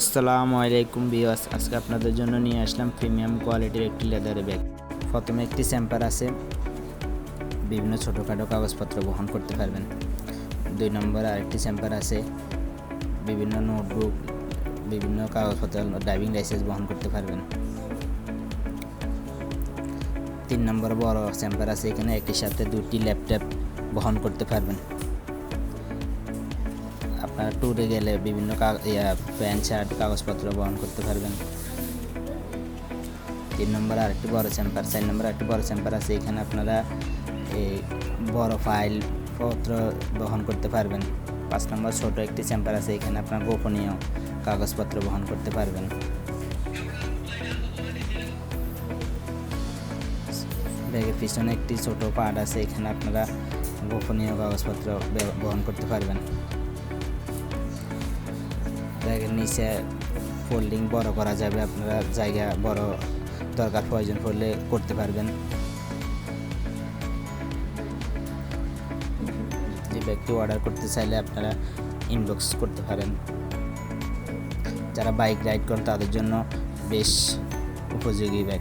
আসসালামু আলাইকুম বিওয়াস আজকে আপনাদের জন্য নিয়ে আসলাম প্রিমিয়াম কোয়ালিটির একটি লেদার ব্যাগ প্রথমে একটি স্যাম্পার আছে। বিভিন্ন ছোটোখাটো কাগজপত্র বহন করতে পারবেন। দুই নম্বর আরেকটি স্যাম্পার আছে। বিভিন্ন নোটবুক বিভিন্ন কাগজপত্র ড্রাইভিং লাইসেন্স বহন করতে পারবেন। তিন নম্বর বড় স্যাম্পার আছে। এখানে একই সাথে দুটি ল্যাপটপ বহন করতে পারবেন। আপনারা ট্যুরে গেলে বিভিন্ন প্যান্ট শার্ট কাগজপত্র বহন করতে পারবেন। তিন নম্বর আরেকটি বড় চেম্বার চার নম্বর আরেকটি বড় চেম্বার আছে। এখানে আপনারা এই বড় ফাইল পত্র বহন করতে পারবেন। পাঁচ নম্বর ছোট একটি চেম্বার আছে। এখানে আপনার গোপনীয় কাগজপত্র বহন করতে পারবেন। ব্যাগের পিছনে একটি ছোট পার্ট আছে। এখানে আপনারা গোপনীয় কাগজপত্র বহন করতে পারবেন। নিচে ফোল্ডিং বড় করা যাবে। আপনারা জায়গা বড় দরকার, প্রয়োজন পড়লে করতে পারবেন। যে ব্যক্তি অর্ডার করতে চাইলে আপনারা ইনবক্স করতে পারেন। যারা বাইক রাইড করেন, তাদের জন্য বেশ উপযোগী ব্যাগ।